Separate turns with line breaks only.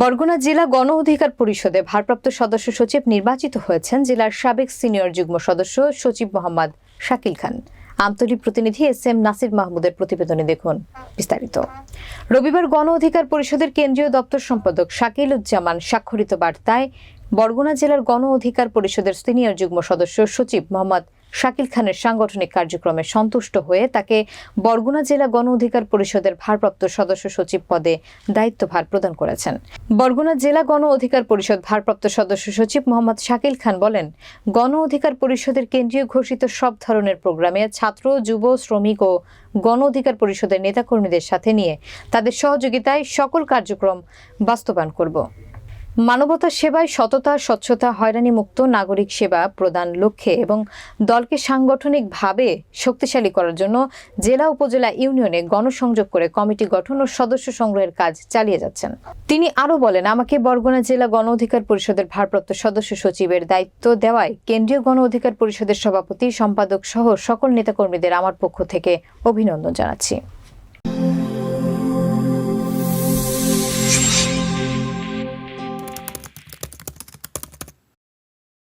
বরগুনা জেলা গণ অধিকার পরিষদে ভারপ্রাপ্ত সদস্য সচিব নির্বাচিত হয়েছেন জেলার সাবেক সিনিয়র যুগ্ম সদস্য সচিব মোহাম্মদ শাকিল খান। আমতলী প্রতিনিধি এস এম নাসির মাহমুদের প্রতিবেদনে দেখুন বিস্তারিত। রবিবার গণ অধিকার পরিষদের কেন্দ্রীয় দপ্তর সম্পাদক শাকিল উজ্জামান স্বাক্ষরিত বার্তায় বরগুনা জেলার গণ অধিকার পরিষদের সিনিয়র যুগ্ম সদস্য সচিব মোহাম্মদ শাকিল খানের সাংগঠনিক কার্যক্রমে সন্তুষ্ট হয়ে তাকে বরগুনা জেলা গণ অধিকার পরিষদের ভারপ্রাপ্ত সদস্য সচিব পদে দায়িত্বভার প্রদান করেছেন। বরগুনা জেলা গণ অধিকার পরিষদ ভারপ্রাপ্ত সদস্য সচিব মোহাম্মদ শাকিল খান বলেন, গণ অধিকার পরিষদের কেন্দ্রীয় ঘোষিত সব ধরনের প্রোগ্রামে ছাত্র, যুব, শ্রমিক ও গণ অধিকার পরিষদের নেতাকর্মীদের সাথে নিয়ে তাদের সহযোগিতায় সকল কার্যক্রম বাস্তবায়ন করব। মানবতা সেবায় সততা, স্বচ্ছতা হয়রানি মুক্ত নাগরিক সেবা প্রদান লক্ষ্যে এবং দলকে সাংগঠনিকভাবে শক্তিশালী করার জন্য জেলা, উপজেলা, ইউনিয়নে গণসংযোগ করে কমিটি গঠন ও সদস্য সংগ্রহের কাজ চালিয়ে যাচ্ছেন। তিনি আরও বলেন, আমাকে বরগুনা জেলা গণ অধিকার পরিষদের ভারপ্রাপ্ত সদস্য সচিবের দায়িত্ব দেওয়ায় কেন্দ্রীয় গণ অধিকার পরিষদের সভাপতি, সম্পাদক সহ সকল নেতাকর্মীদের আমার পক্ষ থেকে অভিনন্দন জানাচ্ছি।